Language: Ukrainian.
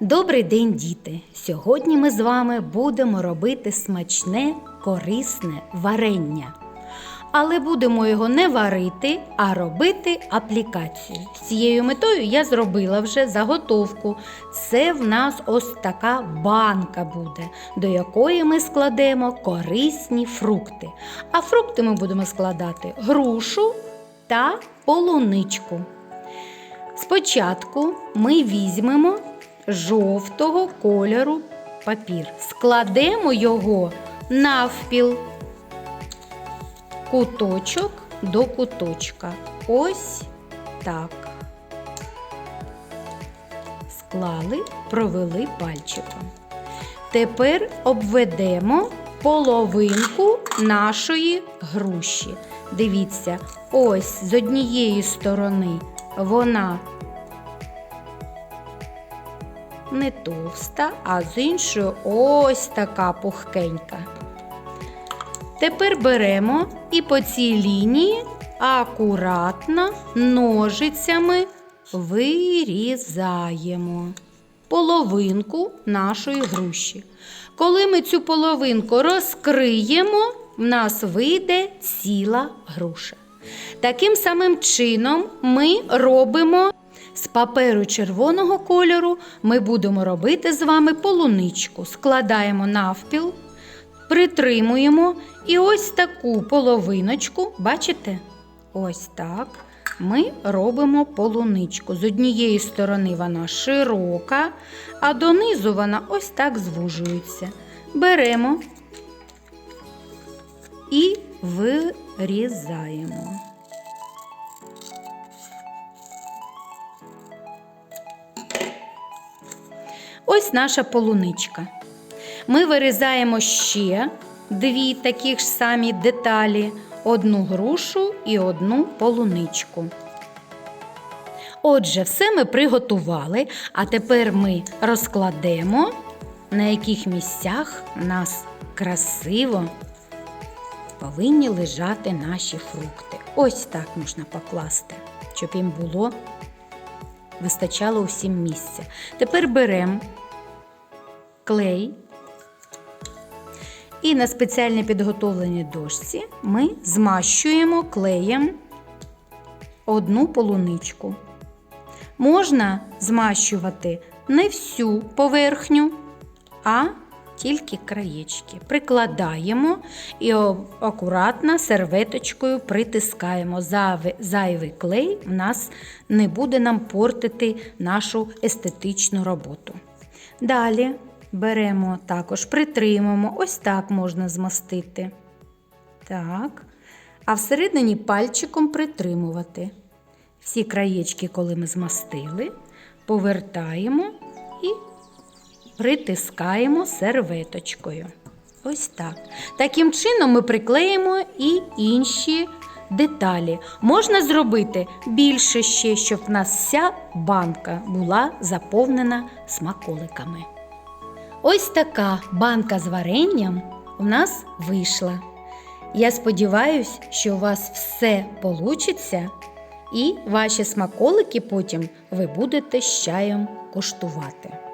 Добрий день, діти! Сьогодні ми з вами будемо робити смачне, корисне варення. Але будемо його не варити, а робити аплікацію. З цією метою я зробила вже заготовку. Це в нас ось така банка буде, до якої ми складемо корисні фрукти. А фрукти ми будемо складати грушу та полуничку. Спочатку ми візьмемо жовтого кольору папір, складемо його навпіл, куточок до куточка. Ось так. Склали, провели пальчиком. Тепер обведемо половинку нашої груші. Дивіться, ось з однієї сторони вона не товста, а з іншої ось така пухкенька. Тепер беремо і по цій лінії акуратно ножицями вирізаємо половинку нашої груші. Коли ми цю половинку розкриємо, в нас вийде ціла груша. Таким самим чином ми робимо з паперу червоного кольору, ми будемо робити з вами полуничку. Складаємо навпіл, притримуємо і ось таку половиночку, бачите? Ось так. Ми робимо полуничку. З однієї сторони вона широка, а донизу вона ось так звужується. Беремо і вирізаємо. Ось наша полуничка. Ми вирізаємо ще дві такі ж самі деталі: одну грушу і одну полуничку. Отже, все ми приготували, а тепер ми розкладемо, на яких місцях у нас красиво повинні лежати наші фрукти. Ось так можна покласти, щоб їм було вистачало усім місця. Тепер беремо клей. І на спеціально підготовленій дошці ми змащуємо клеєм одну полуничку. Можна змащувати не всю поверхню, а тільки краєчки. Прикладаємо і акуратно серветочкою притискаємо. Зайвий клей в нас не буде нам портити нашу естетичну роботу. Далі беремо також, притримуємо, ось так можна змастити. Так. А всередині пальчиком притримувати. Всі краєчки, коли ми змастили, повертаємо і притискаємо серветочкою. Ось так. Таким чином ми приклеїмо і інші деталі. Можна зробити більше ще, щоб в нас вся банка була заповнена смаколиками. Ось така банка з варенням у нас вийшла. Я сподіваюся, що у вас все вийде, і ваші смаколики потім ви будете з чаєм коштувати.